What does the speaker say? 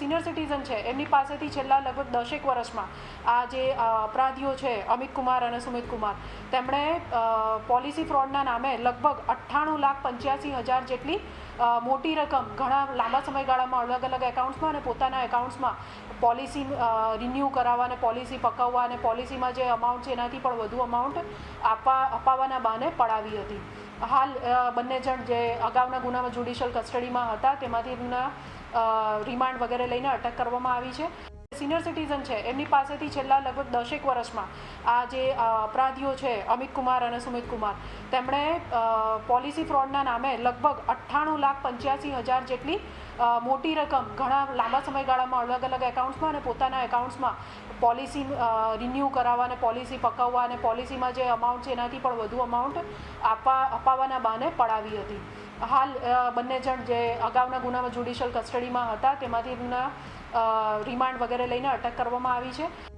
Senior citizen છે, એમની પાસેથી છેલ્લા લગભગ દસેક વર્ષમાં આ જે અપરાધીઓ છે, અમિત કુમાર અને સુમિત કુમાર, તેમણે પોલિસી ફ્રોડના નામે લગભગ અઠ્ઠાણું લાખ પંચ્યાસી હજાર જેટલી મોટી રકમ ઘણા લાંબા સમયગાળામાં અલગ અલગ એકાઉન્ટ્સમાં અને પોતાના એકાઉન્ટ્સમાં પોલિસી રિન્યૂ કરાવવા અને પોલિસી પકવવા અને પોલિસીમાં જે અમાઉન્ટ છે, એનાથી પણ વધુ અમાઉન્ટ આપવા અપાવવાના બહાને પડાવી હતી. હાલ બંને જણ જે અગાઉના ગુનામાં જ્યુડિશિયલ કસ્ટડીમાં હતા, તેમાંથી એમના રિમાન્ડ વગેરે લઈને અટક કરવામાં આવી છે. સિનિયર સિટીઝન છે, એમની પાસેથી છેલ્લા લગભગ દસેક વર્ષમાં આ જે અપરાધીઓ છે, અમિત કુમાર અને સુમિત કુમાર, તેમણે પોલિસી ફ્રોડના નામે લગભગ અઠ્ઠાણું લાખ પંચ્યાસી હજાર જેટલી મોટી રકમ ઘણા લાંબા સમયગાળામાં અલગ અલગ એકાઉન્ટ્સમાં અને પોતાના એકાઉન્ટ્સમાં પોલિસી રિન્યૂ કરાવવા અને પોલિસી પકવવા અને પોલિસીમાં જે અમાઉન્ટ છે, એનાથી પણ વધુ અમાઉન્ટ આપવા, અપાવવાના બહાને પડાવી હતી. હાલ બંને જણ જે અગાઉના ગુનામાં જ્યુડિશિયલ કસ્ટડીમાં હતા, તેમાંથી એમના રિમાન્ડ વગેરે લઈને અટક કરવામાં આવી છે.